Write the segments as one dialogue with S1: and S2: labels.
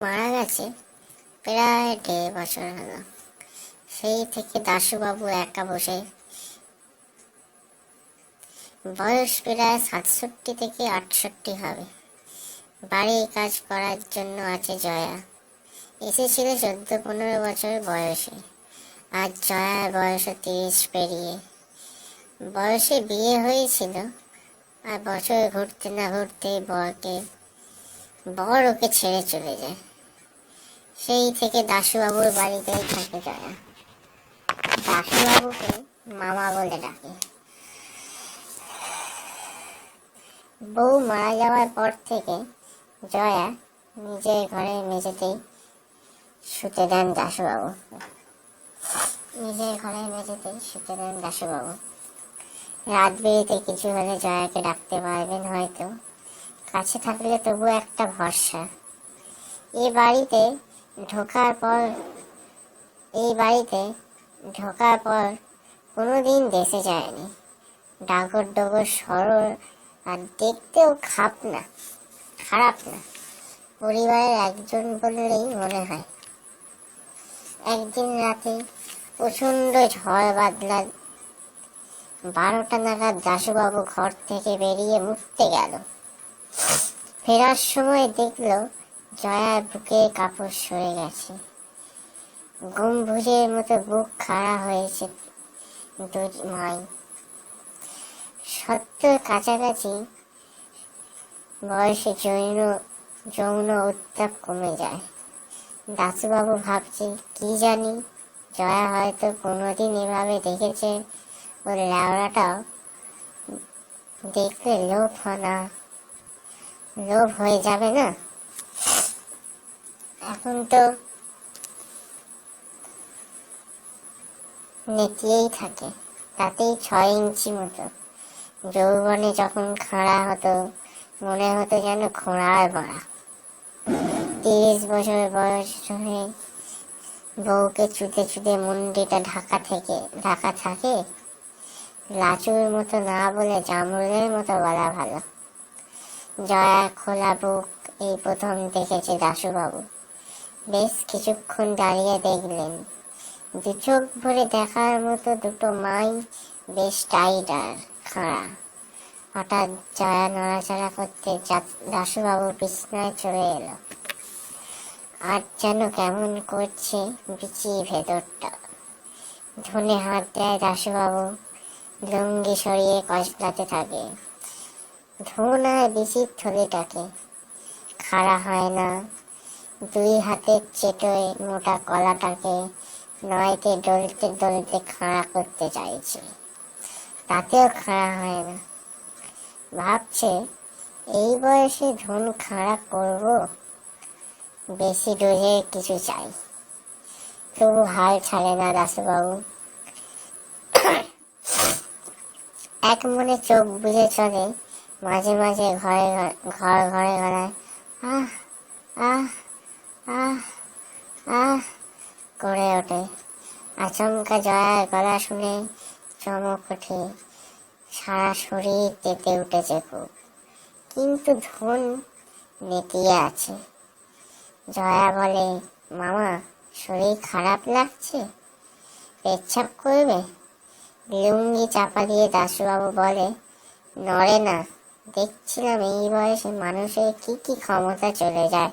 S1: মারা গেছে প্রায় দেড় বছর হলো। সেই থেকে দাশুবাবু একা বসে বয়স প্রায় সাতষট্টি থেকে আটষট্টি হবে। বাড়ির কাজ করার জন্য আছে জয়া। এসেছিল চোদ্দ পনেরো বছর বয়সে আর জয়ার বয়স তিরিশ পেরিয়ে। বয়সে বিয়ে হয়েছিল আর বছর ঘুরতে না ঘুরতে বরকে, বর ওকে ছেড়ে চলে যায়। সেই থেকে দাশুবাবুর বাড়িতেই থাকে জয়া। দাশুবাবুকে মামা বলে ডাকে। বউ মারা যাওয়ার পর থেকে জয়া নিজের ঘরের মেঝেতেই শুতে দেন দাশুবাবু। নিজের ঘরের মেঝেতেই শুতে দেন দাশুবাবু। রাত বেরিতে কিছু হলে জয়াকে ডাকতে পারবেন হয়তো। কাছে থাকলে তবু একটা ভরসা। এ বাড়িতে ঢোকার পর, এই বাড়িতে ঢোকার পর কোনোদিন দেশে যায়নি। ডাগর ডগর সরল আর দেখতেও খাপ না, খারাপ না। পরিবারের একজন বললেই মনে হয়। একদিন রাতে প্রচণ্ড ঝড় বাদলা, বারোটা নাগাদ দাশুবাবু ঘর থেকে বেরিয়ে মুততে গেল। ফেরার সময় দেখল জয়ার বুকে কাপড় সরে গেছে। গম্ভীরের মতো বুক খাড়া হয়েছে মাই। সত্তর কাছাকাছি বয়সে যৌন যৌন উত্তাপ কমে যায়। দাসুবাবু ভাবছে, কি জানি? জয়া হয়তো কোনোদিন এভাবে দেখেছে ওর ল্যাওড়াটাও দেখলে লোভ না। লোভ হয়ে যাবে না? এখন তো নেতিয়েই থাকে, তাতেই ছয় ইঞ্চি মতো। যৌবনে যখন খাড়া হতো, মনে হতো যেন খোঁড়ায় বড়া তিরিশ বছর বয়স হয়ে বউকে চুতে চুতে মুন্ডিটা ঢাকা থেকে, ঢাকা থাকে, লাচুর মতো না বলে জামরুলের মতো বলা ভালো। জয়া খোলা বুক এই প্রথম দেখেছে দাশুবাবু। বেশ কিছুক্ষণ দাঁড়িয়ে দেখলেন। দু চোখ ভরে দেখার মতো দুটো মাই বেশ টাইট আর খাড়া। হঠাৎ জয়া নড়াচড়া করতে দাশুবাবু বিছনায় চলে এলো। আর যেন কেমন করছে বিচি ভেতরটা। ধনে হাত দেয় দাশুবাবু, লুঙ্গি সরিয়ে কসলাতে থাকে। ধন আর বিচির থলিটাকে। খাড়া হয় না দুই হাতের চেটোয় মোটা কলাটাকে নয়তে ডলতে ডলতে খাড়া করতে চাইছে। তাতেও খাড়া হয় না। ভাবছে, এই বয়সে ধন খাড়া করব? বেশি ডোজে কিছু চাই। তবু হাল ছাড়ে না দাসুবাবু। এক মনে চোখ বুঝে চলে, মাঝে মাঝে ঘরে ঘর- ঘরে ঘরে আহ আহ আহ আহ করে ওঠে। আচমকা জয়ার গলা শুনে চমক ওঠে। সারা শরীর তেতে উঠেছে খুব। কিন্তু ধন নেতিয়ে আছে। জয়া বলে, মামা, শরীর খারাপ লাগছে? পেচ্ছাপ করবে? লুঙ্গি চাপা দিয়ে দাশুবাবু বলে, নড়ে না। দেখছিলাম এই বয়সে মানুষের কি কি ক্ষমতা চলে যায়।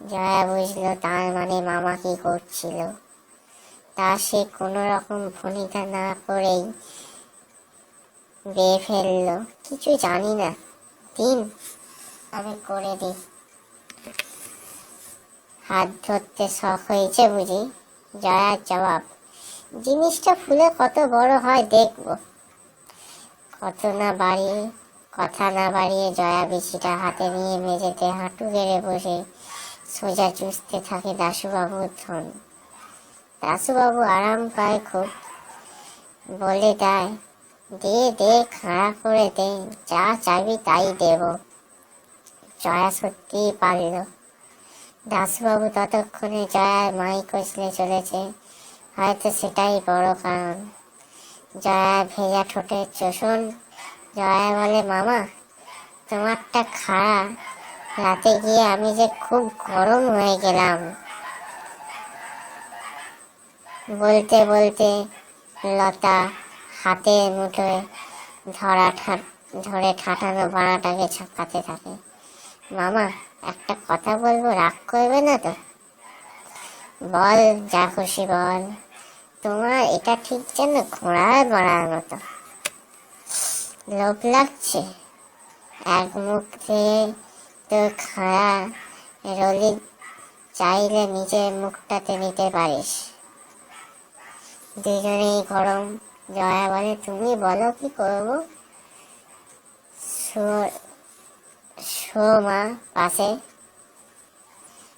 S1: জয়া বুঝলো তার মানে মামা কি করছিল, তা সে কোনো রকম ভনিতা না করেই বেয়ে ফেলল। কিছু জানি না। দিন, আমি করে দিই। হাত ধরতে শখ হয়েছে বুঝি। জয়ার জবাব, জিনিসটা ফুলে কত বড় হয় দেখব। কত না বাড়িয়ে, কথা না বাড়িয়ে জয়া বিচিটা হাতে নিয়ে মেঝেতে হাঁটু গেড়ে বসে সোজা চুষতে থাকে দাশুবাবুর ধন। দাশুবাবু আরাম পায় খুব। বলে দেয় দে দে, খাড়া করে দে, যা চাইবি তাই দেব। জয়া সত্যিই পারল। দাসবাবু ততক্ষণে জয়ার মাই কষলে চলেছে। হয়তো সেটাই বড় কারণ। জয়া ভেজা ঠোঁটের চোষণ। জয়া বলে, মামা, তোমারটা খাড়া রাতে গিয়ে আমি যে খুব গরম হয়ে গেলাম। বলতে বলতে লতা হাতে মুঠোয় ধরা ধরে ঠাটানো বাড়াটাকে ছাপাতে থাকে। মামা, একটা কথা বলব? রাগ করবে না তো? বল, যা খুশি বল। তোমার এটা ঠিক যেন ঘোড়ার বাড়ার মতো। লোভ লাগছে। এক মুখ দিয়ে তো খাড়া রলি চাইলে নিজের মুখটাতে নিতে পারিস। দুজনেই গরম জয়া বলে, তুমি বলো কি করব? শো পাশে।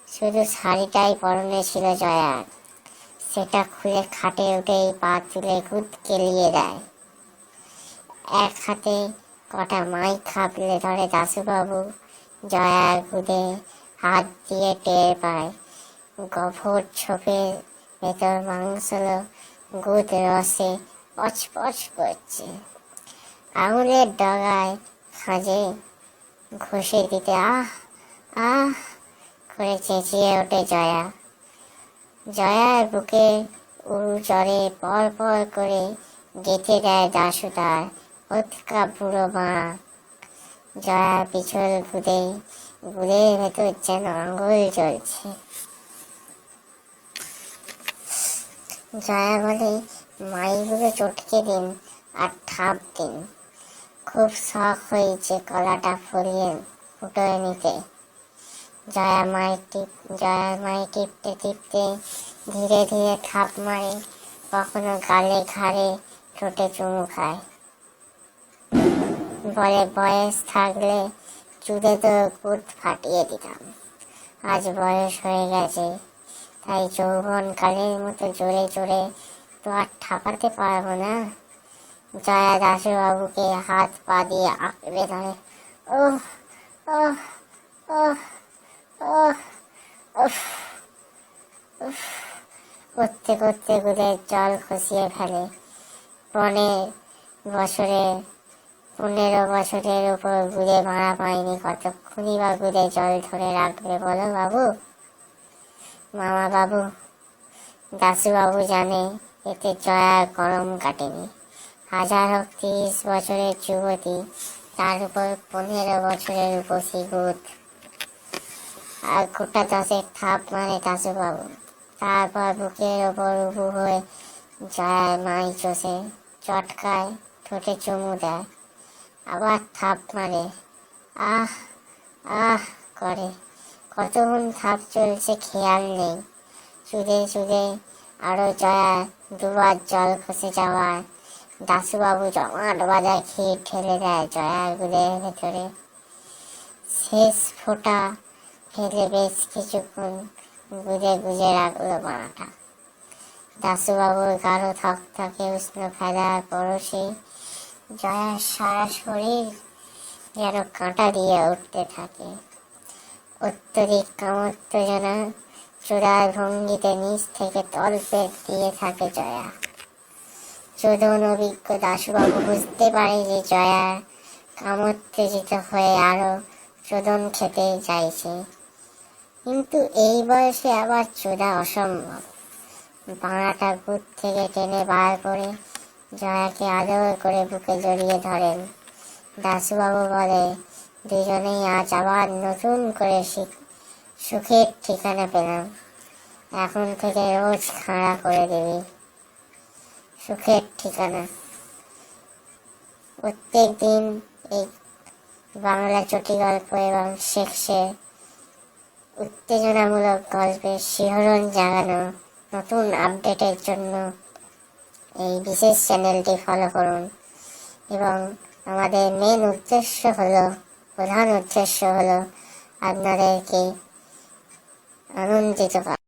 S1: শুধু শাড়িটাই পরনে ছিল জয়ার সেটা খুলে খাটে উঠেই পা তুলে গুদ কেলিয়ে দেয়। এক হাতে কটা মাই খাপলে ধরে দাসুবাবু জয়ার গুদে হাত দিয়ে টের পায়। গভর ছোপের ভেতর মাংসলো গুদ রসে পচপচ করছে। আঙুলের ডগায় খাঁজে ঘষে দিতে আহ আহ করে চেঁচিয়ে ওঠে জয়া। জয়ার বুকে উড়ু চড়ে পর পর করে গেঁথে দেয় দাসু তার। উৎকা বুড়ো মা জয়া পিছল গুদে গুদের ভেতর যেন আঙুল জ্বলছে। জয়া বলে, মাইগুলো চটকে দিন আর ঠাপ দিন। খুব শখ হয়েছে কলাটা ফুলিয়ে ফুটোয় নিতে। জয়া মায়ের টিপ, জয়া মায়ের টিপতে টিপতে ধীরে ধীরে থাপ মারে, কখনো গালে ঘাড়ে ঠোঁটে চুমু খায়। বলে বয়স থাকলে চুলে তো কুট ফাটিয়ে দিতাম। আজ বয়স হয়ে গেছে, তাই যৌবন কালের মতো জোরে জোরে তো আর ঠাপাতে পারব না। জয়া দাসুবাবুকে হাত পা দিয়ে আঁকড়ে ধরে, ওহ ওহ করতে করতে গুদের জল খসিয়ে ফেলে। পনেরো বছরে পনেরো বছরের উপর গুদে ভাড়া পায়নি, কতক্ষণই বা গুদে জল ধরে রাখবে বলো বাবু? মামা বাবু, দাসুবাবু জানে এতে জয়ার গরম কাটেনি। হাজার হোক তিরিশ বছরের যুবতী, তার উপর পনেরো বছরের উপসী গুদ আর গোটা দশেক থাপ মানে দাসুবাবু। তারপর বুকের ওপর উবু হয়ে জয়ার মাই চষে, চটকায় ঠোঁটে চুমু দেয়। আবার থাপ মারে। আহ আহ করে। কতক্ষণ থাপ চলছে খেয়াল নেই। চুদে চুদে আরও জয়া, দুবার জল খসে যাওয়ায় দাসুবাবু জমাট বাজার খেয়ে ঠেলে দেয় জয়ার গুদের ভেতরে। শেষ ফোঁটা ফেলে বেশ কিছুক্ষণ গুজে গুজে রাখল মাটা দাসুবাবুর গাঢ় থক থাকে উষ্ণ ফেলার পরশে জয়ার সারা শরীর যেন কাঁটা দিয়ে উঠতে থাকে। অত্যধিক কামোত্তেজনা চূড়ার ভঙ্গিতে নিচ থেকে তলপেট দিয়ে থাকে জয়া। চোদন অভিজ্ঞ দাসুবাবু বুঝতে পারে যে জয়া কামোত্তেজিত হয়ে আরও চোদন খেতে চাইছে। কিন্তু এই বয়সে আবার চোদা অসম্ভব। বাঁড়াটা গুদ থেকে টেনে বার করে জয়াকে আদর করে বুকে জড়িয়ে ধরেন। দাসুবাবু বলে, দুজনেই আজ আবার নতুন করে সুখের ঠিকানা পেলাম। এখন থেকে রোজ খাড়া করে দিবি। সুখের ঠিকানা। প্রত্যেক দিন এই বাংলা চটি গল্প এবং শেখসের উত্তেজনামূলক গল্পের শিহরণ জাগানো নতুন আপডেটের জন্য এই বিশেষ চ্যানেলটি ফলো করুন। এবং আমাদের মেন উদ্দেশ্য হলো, প্রধান উদ্দেশ্য হলো, আপনাদেরকে আনন্দিত করা।